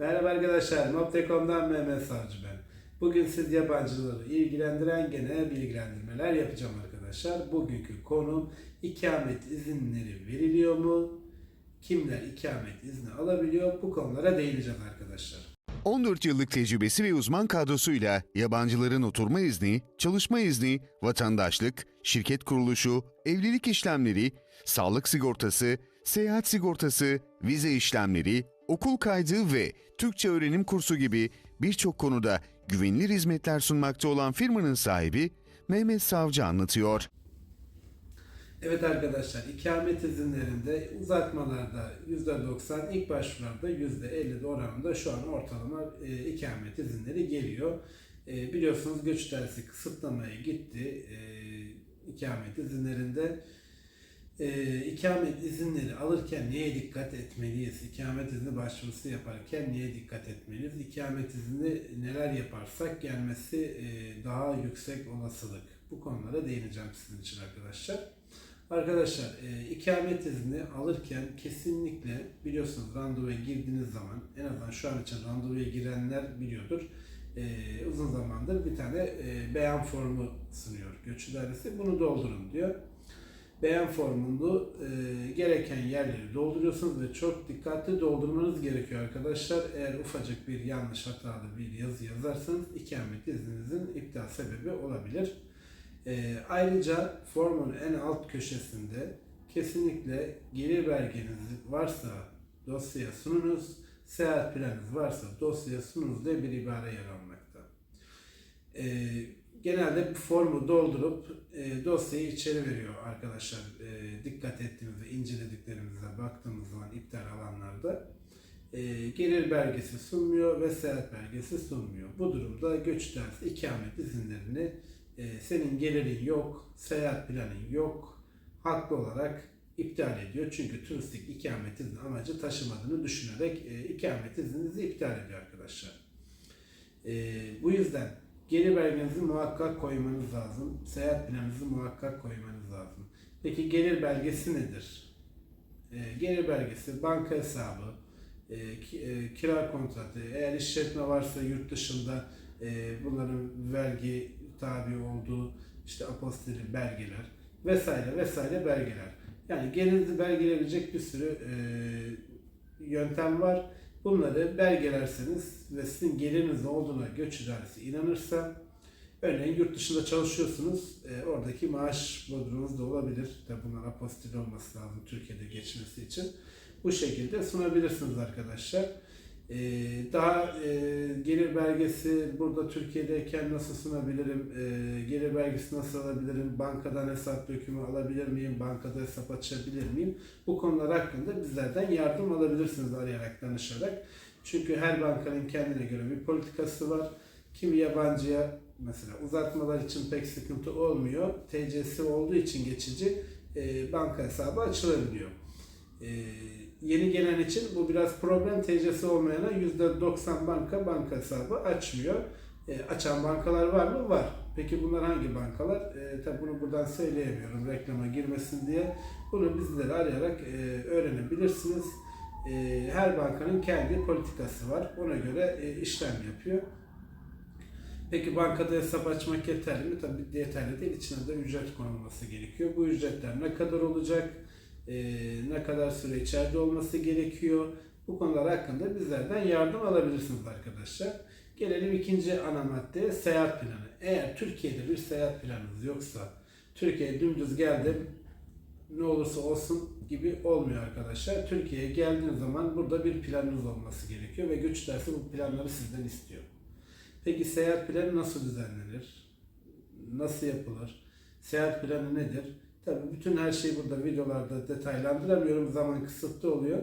Merhaba arkadaşlar, Mop.com'dan Mehmet Savcı ben. Bugün siz yabancıları ilgilendiren genel bilgilendirmeler yapacağım arkadaşlar. Bugünkü konu ikamet izinleri veriliyor mu? Kimler ikamet izni alabiliyor? Bu konulara değineceğiz arkadaşlar. 14 yıllık tecrübesi ve uzman kadrosuyla yabancıların oturma izni, çalışma izni, vatandaşlık, şirket kuruluşu, evlilik işlemleri, sağlık sigortası, seyahat sigortası, vize işlemleri, okul kaydı ve Türkçe öğrenim kursu gibi birçok konuda güvenilir hizmetler sunmakta olan firmanın sahibi Mehmet Savcı anlatıyor. Evet arkadaşlar, ikamet izinlerinde uzatmalarda %90, ilk başvurularda %50 oranında şu an ortalama e, ikamet izinleri geliyor. E, biliyorsunuz göç dersi kısıtlamaya gitti e, ikamet izinlerinde. E, ikamet izinleri alırken neye dikkat etmeliyiz? İkamet izni başvurusu yaparken neye dikkat etmeliyiz? İkamet izni neler yaparsak gelmesi e, daha yüksek olasılık. Bu konulara değineceğim sizin için arkadaşlar. Arkadaşlar e, ikamet izni alırken kesinlikle biliyorsunuz randevuya girdiğiniz zaman en azından şu an için randevuya girenler biliyordur. E, uzun zamandır bir tane e, beyan formu sunuyor göç idaresi. Bunu doldurun diyor. Beyan formunu e, gereken yerleri dolduruyorsunuz ve çok dikkatli doldurmanız gerekiyor arkadaşlar. Eğer ufacık bir yanlış hatalı bir yazı yazarsanız ikamet izninizin iptal sebebi olabilir. E, ayrıca formun en alt köşesinde kesinlikle gelir belgeniz varsa dosyaya sununuz, seyahat planınız varsa dosyaya sununuz diye bir ibare yer almakta. E, genelde formu doldurup e, dosyayı içeri veriyor arkadaşlar. E, dikkat ettiğimizde, incelediklerimizde, baktığımız zaman iptal alanlarda e, gelir belgesi sunmuyor ve seyahat belgesi sunmuyor. Bu durumda göç dersi ikamet izinlerini e, senin gelirin yok, seyahat planın yok, haklı olarak iptal ediyor. Çünkü turistik ikamet izni amacı taşımadığını düşünerek e, ikamet izninizi iptal ediyor arkadaşlar. E, bu yüzden gelir belgenizi muhakkak koymanız lazım. Seyahat planınızı muhakkak koymanız lazım. Peki gelir belgesi nedir? E, gelir belgesi banka hesabı, e, ki- e, kira kontratı, eğer işletme varsa yurt dışında e, bunların vergi tabi olduğu işte apostilli belgeler vesaire vesaire belgeler. Yani gelirinizi belgeleyebilecek bir sürü e, yöntem var. Bunları belgelerseniz ve sizin geliriniz olduğuna göç idaresi inanırsa örneğin yurt dışında çalışıyorsunuz e, oradaki maaş bodrumunuz da olabilir. Tabi bunlar apostil olması lazım Türkiye'de geçmesi için. Bu şekilde sunabilirsiniz arkadaşlar. Ee, daha e, gelir belgesi burada Türkiye'deyken nasıl sunabilirim? Ee, gelir belgesi nasıl alabilirim? Bankadan hesap dökümü alabilir miyim? Bankada hesap açabilir miyim? Bu konular hakkında bizlerden yardım alabilirsiniz arayarak, danışarak. Çünkü her bankanın kendine göre bir politikası var. Kimi yabancıya mesela uzatmalar için pek sıkıntı olmuyor. TC'si olduğu için geçici e, banka hesabı açılabiliyor. Ee, yeni gelen için bu biraz problem. TC'si olmayana %90 banka banka hesabı açmıyor. Ee, açan bankalar var mı? Var. Peki bunlar hangi bankalar? Ee, tabi bunu buradan söyleyemiyorum reklama girmesin diye. Bunu bizleri arayarak e, öğrenebilirsiniz. Ee, her bankanın kendi politikası var. Ona göre e, işlem yapıyor. Peki bankada hesap açmak yeterli mi? Tabii yeterli değil. İçine de ücret konulması gerekiyor. Bu ücretler ne kadar olacak? Ee, ne kadar süre içeride olması gerekiyor? Bu konular hakkında bizlerden yardım alabilirsiniz arkadaşlar. Gelelim ikinci ana maddeye seyahat planı. Eğer Türkiye'de bir seyahat planınız yoksa, Türkiye'ye dümdüz geldim, ne olursa olsun gibi olmuyor arkadaşlar. Türkiye'ye geldiğiniz zaman burada bir planınız olması gerekiyor ve göç dersi bu planları sizden istiyor. Peki seyahat planı nasıl düzenlenir? Nasıl yapılır? Seyahat planı nedir? Tabii bütün her şeyi burada videolarda detaylandıramıyorum. Zaman kısıtlı oluyor.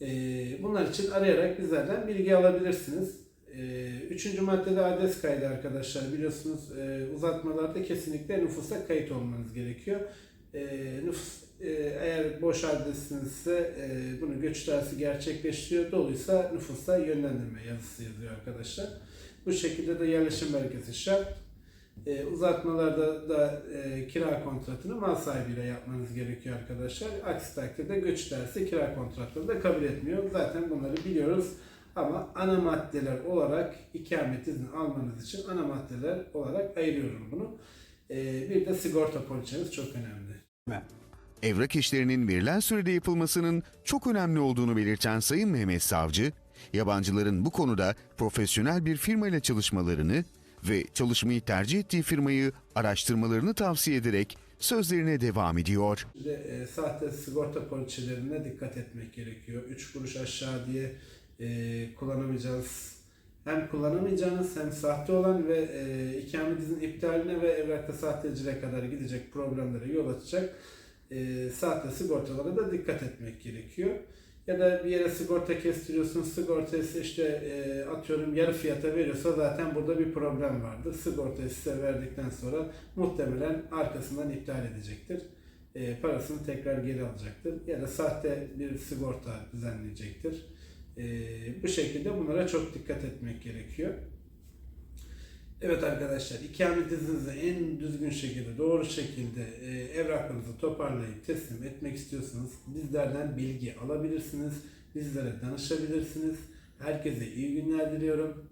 Ee, bunlar için arayarak bizlerden bilgi alabilirsiniz. Ee, Üçüncü maddede adres kaydı arkadaşlar. Biliyorsunuz e, uzatmalarda kesinlikle nüfusa kayıt olmanız gerekiyor. Ee, Nüfus e, eğer boş adresinizse e, bunu göç dersi gerçekleştiriyor. Doluysa nüfusa yönlendirme yazısı yazıyor arkadaşlar. Bu şekilde de yerleşim belgesi şart. E, uzatmalarda da e, kira kontratını mal sahibiyle yapmanız gerekiyor arkadaşlar. Aksi takdirde göç dersi kira kontratları da kabul etmiyor. Zaten bunları biliyoruz. Ama ana maddeler olarak ikamet izni almanız için ana maddeler olarak ayırıyorum bunu. Ee, bir de sigorta poliçeniz çok önemli. Evrak işlerinin verilen sürede yapılmasının çok önemli olduğunu belirten Sayın Mehmet Savcı, yabancıların bu konuda profesyonel bir firmayla çalışmalarını ve çalışmayı tercih ettiği firmayı araştırmalarını tavsiye ederek sözlerine devam ediyor. De e, sahte sigorta poliçelerine dikkat etmek gerekiyor. 3 kuruş aşağı diye e, kullanamayacağınız hem kullanamayacağınız hem sahte olan ve e, ikamet izni iptaline ve evrakta sahteciliğe kadar gidecek problemlere yol açacak e, sahte sigortalara da dikkat etmek gerekiyor. Ya da bir yere sigorta kestiriyorsun, sigortayı işte e, atıyorum yarı fiyata veriyorsa zaten burada bir problem vardır. Sigortayı size verdikten sonra muhtemelen arkasından iptal edecektir. E, parasını tekrar geri alacaktır. Ya da sahte bir sigorta düzenleyecektir. E, bu şekilde bunlara çok dikkat etmek gerekiyor. Evet arkadaşlar, ikamet izninizi en düzgün şekilde, doğru şekilde e, evraklarınızı toparlayıp teslim etmek istiyorsanız bizlerden bilgi alabilirsiniz, bizlere danışabilirsiniz. Herkese iyi günler diliyorum.